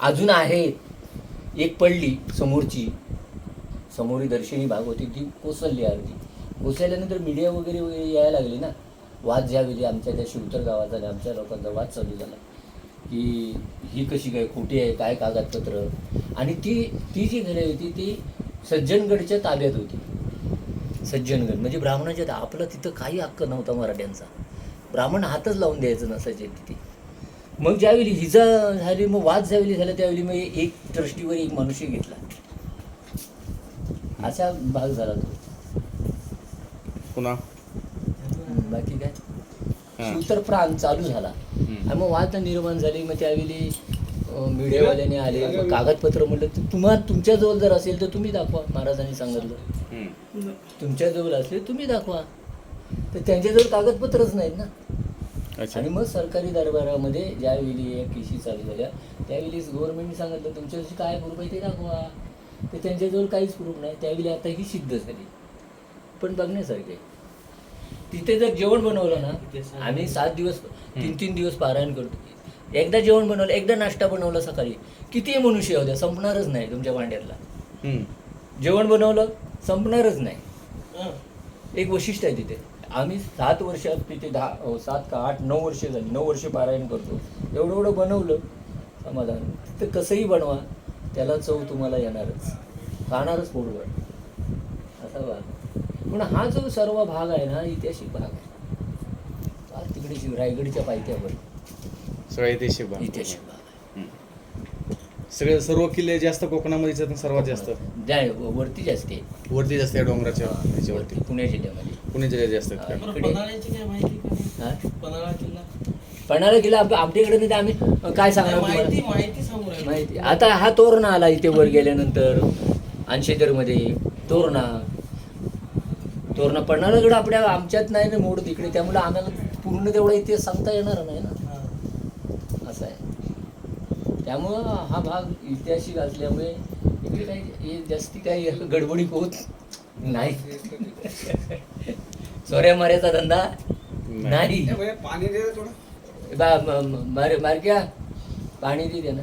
अजून आहेत एक पडली समोरची. समोरी दर्शनी भाग होती ती कोसळली अर्धी. कोसळल्यानंतर मीडिया वगैरे वगैरे यायला लागली ना. वाद ज्यावेळी आमच्या त्या शिवतर गावाचा झाला आमच्या लोकांचा वाद चालू झाला. की ही कशी काय खोटी आहे काय कागदपत्र? आणि ती ती जी घरे होती ती सज्जनगडच्या ताब्यात होती. सज्जनगड म्हणजे ब्राह्मणाच्या आपलं तिथं काही हक्क नव्हता मराठ्यांचा. ब्राह्मण हातच लावून द्यायचं नसायचे तिथे. मग ज्यावेळी हिजा झाली मग वाद ज्यावेळी झाला त्यावेळी मग एक ट्रस्टीवर एक मनुष्य घेतला. असा भाग झाला तो. पुन्हा? बाकी काय. शिवतर प्रांत चालू झाला. आणि मग वाद निर्माण झाली मग त्यावेळी मीडियावाल्याने आले मग कागदपत्र म्हटलं तर तुम्हाला तुमच्याजवळ जर असेल तर तुम्ही दाखवा महाराजांनी सांगितलं. तुमच्याजवळ असले तुम्ही दाखवा. तर त्यांच्याजवळ कागदपत्रच नाहीत ना. आणि मग सरकारी दरबारामध्ये ज्यावेळी या केशी चालू झाल्या त्यावेळी गव्हर्नमेंटने सांगितलं तुमच्याशी काय प्रूफ आहे ते दाखवा. तर त्यांच्याजवळ काहीच प्रूफ नाही. त्यावेळी आता ही सिद्ध झाली. पण बघण्यासारखे. तिथे जर जेवण बनवलं ना आम्ही सात दिवस तीन तीन दिवस पारायण करतो. एकदा जेवण बनवलं एकदा नाश्ता बनवला सकाळी किती मनुष्य होत्या संपणारच नाही तुमच्या भांड्यातला. जेवण बनवलं संपणारच नाही. एक वैशिष्ट्य आहे तिथे. आम्ही सात वर्षात तिथे दहा सात का आठ नऊ वर्ष झाली नऊ वर्ष पारायण करतो. एवढं एवढं बनवलं समाधान. तर कसंही बनवा त्याला चव तुम्हाला येणारच. खाणारच पोटभर. असा भाग. पण हा जो सर्व भाग आहे ना ऐतिहासिक भाग आहे. तिकडे रायगडच्या पायथ्यावर. ऐतिहासिक भाग. ऐतिहासिक भाग. सगळे सर्व किल्ले जास्त कोकणामध्ये सर्वात जास्त? नाही, वरती जास्त आहे. वरती जास्त आहे डोंगराच्या ह्याच्यावरती. वरती पुणे जिल्ह्यामध्ये. पुणे जिल्ह्यात जास्त आहेत हा. का? इकडे- पन्हाळ्याची काय माहिती का हा? पन्हाळा किल्ला. पणाला गेला आमच्या आमच्याकडे नाही तर आम्ही काय सांगणार माहिती तुम्हाला? माहिती सांगू राहिलो. माहिती. आता हा तोरणा आला इथे वर गेल्यानंतरमध्ये तोरणा. तोरणा पन्हाळागड आपल्या आमच्यात नाही ना मोड तिकडे त्यामुळे आम्हाला पूर्ण तेवढा इतिहास सांगता येणार नाही ना. त्यामुळं हा भाग ऐतिहासिक असल्यामुळे इकडे काही जास्ती काही गडबडी होत नाही. सोऱ्या माऱ्याचा धंदा नाही. पाणी दे मार मारक्या पाणी दे ना